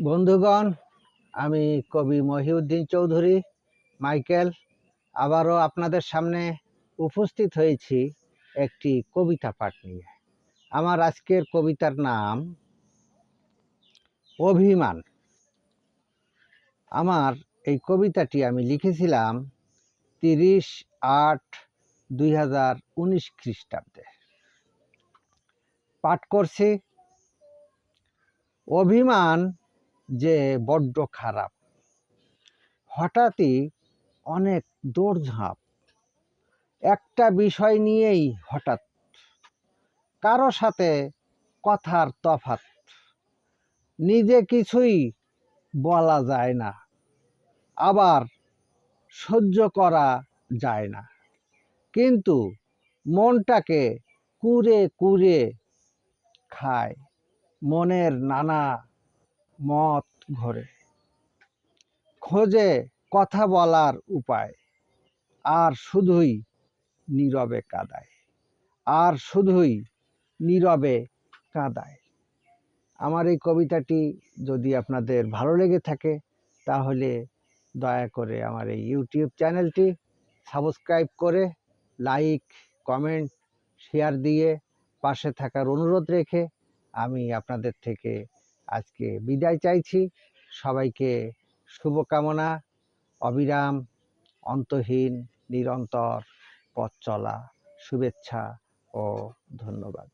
বন্ধুগণ, আমি কবি মহিউদ্দিন চৌধুরী, মাইকেল, আবারও আপনাদের সামনে উপস্থিত হয়েছি একটি কবিতা পাঠ নিয়ে। আমার আজকের কবিতার নাম, অভিমান। আমার এই কবিতাটি আমি লিখেছিলাম তিরিশ আট দুই হাজার উনিশ খ্রিস্টাব্দে। পাঠ করছি, অভিমান যে বড্ড খারাপ। হঠাৎই অনেক দৌড়ঝাঁপ। একটা বিষয় নিয়েই হঠাৎ। কারও সাথে কথার তফাত নিজে কিছুই বলা যায় না। আবার সহ্য করা যায় না। কিন্তু মনটাকে কুরে কুরে খায়। মনের নানা মত ঘরে। খোঁজে কথা বলার উপায়, আর শুধুই নীরবে কাঁদায়, আর শুধুই নীরবে কাঁদায়। আমার এই কবিতাটি যদি আপনাদের ভালো লেগে থাকে, তাহলে দয়া করে আমার এই ইউটিউব চ্যানেলটি সাবস্ক্রাইব করে লাইক, কমেন্ট, শেয়ার দিয়ে পাশে থাকার অনুরোধ রেখে আমি আপনাদের থেকে আজকে বিদায় চাইছি। সবাইকে শুভকামনা। অবিরাম অন্তহীন নিরন্তর পথ চলা শুভেচ্ছা ও ধন্যবাদ।